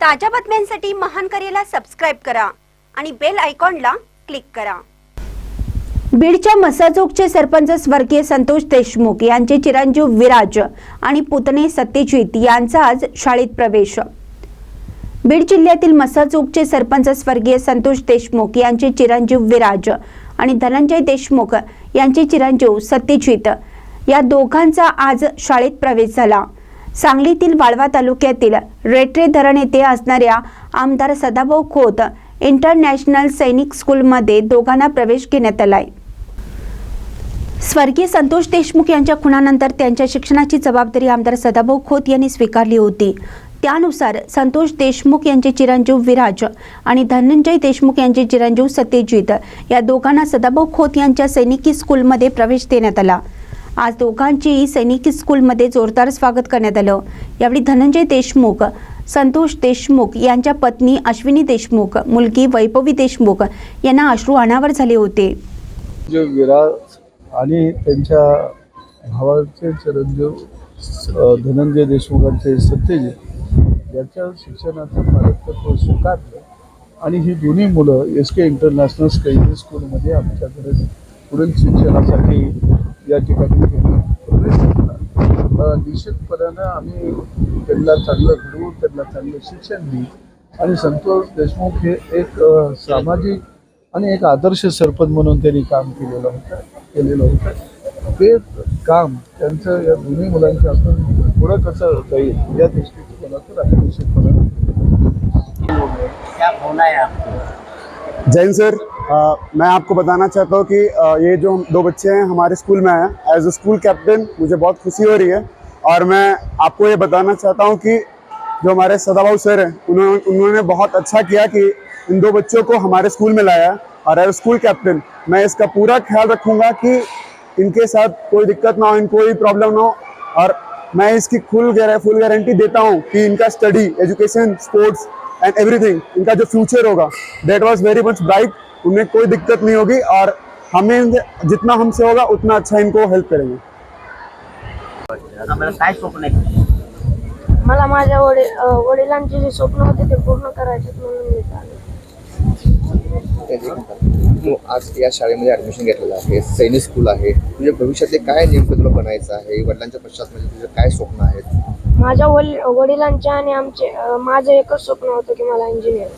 ताज्या बातम्यांसाठी महान करेला सबस्क्राईब करा आणि बेल आयकॉनला क्लिक करा. बीडच्या मसाजोगचे सरपंच स्वर्गीय संतोष देशमुख यांचे चिरंजीव विराज आणि पुतणे सत्यजित यांचा आज शाळेत प्रवेश. बीड जिल्ह्यातील मसाजोगचे सरपंच स्वर्गीय संतोष देशमुख यांचे चिरंजीव विराज आणि धनंजय देशमुख यांचे चिरंजीव सत्यजित या दोघांचा आज शाळेत प्रवेश झाला. सांगलीतील वाळवा तालुक्यातील रेट्रे धरण येथे असणाऱ्या आमदार सदाभाऊ खोत इंटरनॅशनल सैनिक स्कूलमध्ये दोघांना प्रवेश घेण्यात आलाय. स्वर्गीय संतोष देशमुख यांच्या खुनानंतर त्यांच्या शिक्षणाची जबाबदारी आमदार सदाभाऊ खोत यांनी स्वीकारली होती. त्यानुसार संतोष देशमुख यांचे चिरंजीव विराज आणि धनंजय देशमुख यांचे चिरंजीव सत्यजित या दोघांना सदाभाऊ खोत यांच्या सैनिकी स्कूलमध्ये प्रवेश देण्यात आला. आज दोघांचेही सैनिकी स्कूलमध्ये जोरदार स्वागत करण्यात आलं. यावेळी धनंजय देशमुख संतोष देशमुख यांच्या पत्नी अश्विनी देशमुख मुलगी वैभवी देशमुख यांना अश्रू अनावर झाले होते. जे विराज आणि त्यांच्या भावाचे चिरंजीव धनंजय देशमुखांचे सत्यजित यांच्या शिक्षणाचं पालकत्व स्वीकारलं. आणि ही दोन्ही मुलं एस के इंटरनॅशनल स्कूलमध्ये आमच्याकडे पुढील शिक्षणासाठी या ठिकाणी त्यांनी प्रवेश घेतला अ, निश्चितपणानं आम्ही त्यांना चांगलं घडवून त्यांना चांगलं शिक्षण देऊ. आणि संतोष देशमुख हे एक सामाजिक आणि एक आदर्श सरपंच म्हणून त्यांनी काम केलेलं होतं केलेलं होतं. ते काम त्यांचं या दोन्ही मुलांच्या आपण पुढं कसं जाईल या दृष्टिकोनातून आम्ही निश्चितपणे है जैन सर अ, मैं आपको बताना चाहता हूँ कि अ, ये जो दो बच्चे हैं हमारे स्कूल में आए एज अ स्कूल कैप्टन मुझे बहुत खुशी हो रही है। और मैं आपको ये बताना चाहता हूँ कि जो हमारे सदाबाऊ सर हैं उन्होंने उन्होंने बहुत अच्छा किया कि इन दो बच्चों को हमारे स्कूल में लाया और एज स्कूल कैप्टन मैं इसका पूरा ख्याल रखूँगा कि इनके साथ कोई दिक्कत ना हो इनको कोई प्रॉब्लम ना हो। और मैं इसकी फुल फुल गारंटी देता हूँ कि इनका study education sports and everything इनका जो फ्यूचर होगा that was very much bright उन्हें कोई दिक्कत नहीं होगी और हमें जितना हमसे होगा उतना अच्छा इनको हेल्प करेंगे। काय स्वप्न आहे? मला माझ्या वडील अ, वडिलांचे जे स्वप्न होते ते पूर्ण करायचे म्हणून मी. तू आज या शाळेमध्ये ऍडमिशन घेतलेलं आहे सैनिक स्कूल आहे. तुझ्या भविष्यातले काय नेमकं तुला बनायचं आहे? वडिलांच्या पश्चात म्हणजे तुझे काय स्वप्न आहेत माझ्या वडील वडिलांचे आणि आमचे अ, माझं एकच स्वप्न होतं की मला इंजिनियर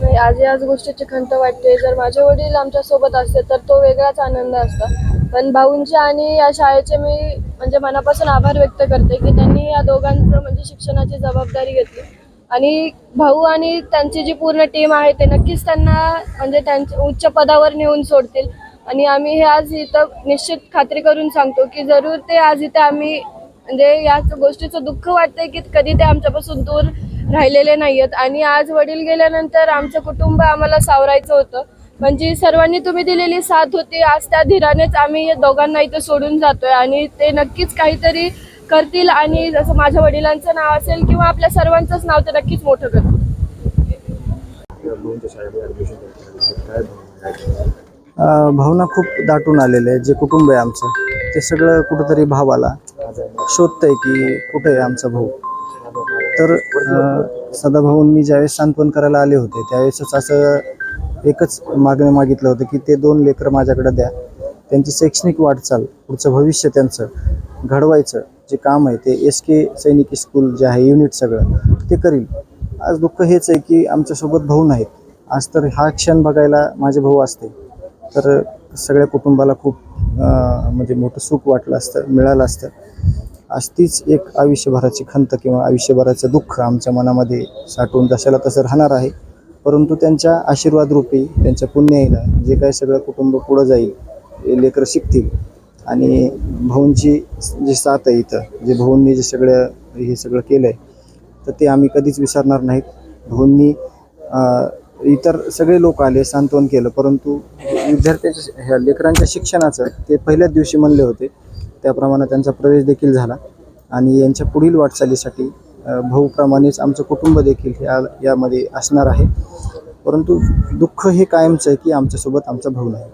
नाही आज याच गोष्टीची खंत वाटते. जर माझे वडील आमच्यासोबत असते तर तो वेगळाच आनंद असता. पण भाऊंचे आणि या शाळेचे मी म्हणजे मनापासून आभार व्यक्त करते की त्यांनी या दोघांचं म्हणजे शिक्षणाची जबाबदारी घेतली. आणि भाऊ आणि त्यांची जी पूर्ण टीम आहे ते नक्कीच त्यांना म्हणजे त्यांच्या उच्च पदावर नेऊन सोडतील. आणि आम्ही हे आज इथं निश्चित खात्री करून सांगतो की जरूर ते आज इथे आम्ही म्हणजे याच गोष्टीचं दुःख वाटतंय की कधी ते आमच्यापासून दूर राहिलेले नाही आहेत आणि आज वडील गेल्यानंतर आमचं कुटुंब आम्हाला सावरायचं होतं. म्हणजे सर्वांनी तुम्ही दिलेली साथ होती. आज त्या धीरानेच आम्ही दोघांना इथं सोडून जातोय. आणि ते नक्कीच काहीतरी करतील आणि जसं माझ्या वडिलांचं नाव असेल किंवा आपल्या सर्वांचंच नाव ते नक्कीच मोठं करतील. भावना खूप दाटून आलेले आहे जे कुटुंब आहे आमचं ते सगळं कुठंतरी भावाला शोधतंय की कुठे आहे आमचा भाऊ. तर सदाभाऊंनी ज्यावेळेस सांत्वन करायला आले होते त्यावेळेसच असं एकच मागणं मागितलं होतं की ते दोन लेकरं माझ्याकडे द्या. त्यांची शैक्षणिक वाटचाल पुढचं भविष्य त्यांचं घडवायचं जे काम आहे ते एस के सैनिकी स्कूल जे आहे युनिट सगळं ते करील. आज दुःख हेच आहे की आमच्यासोबत भाऊ नाहीत. आज तर हा क्षण बघायला माझे भाऊ असते. तर सगळ्या कुटुंबाला खूप म्हणजे मोठं सुख वाटलं असतं मिळालं असतं. आज तीच एक आयुष्यभराची खंत किंवा आयुष्यभराचं दुःख आमच्या मनामध्ये साठवून जशाला तसं राहणार आहे. परंतु त्यांच्या आशीर्वाद रूपी त्यांच्या पुण्याईला जे काय सगळं कुटुंब पुढं जाईल हे लेकरं शिकतील. आणि भाऊंची जे साथ आहे इथं जे भाऊंनी जे सगळं हे सगळं केलं आहे तर ते आम्ही कधीच विसरणार नाहीत. भाऊंनी इतर सगळे लोक आले सांत्वन केलं परंतु विद्यार्थ्यांच्या ह्या लेकरांच्या शिक्षणाचं ते पहिल्याच दिवशी म्हणले होते त्याप्रमाणे त्यांचा प्रवेश देखील झाला. आणि यांच्या पुढील वाटचालीसाठी भाऊप्रमाणेच आमचं कुटुंब देखील या यामध्ये असणार आहे. परंतु दुःख हे कायमचं आहे की आमच्यासोबत आमचा भाऊ नाही.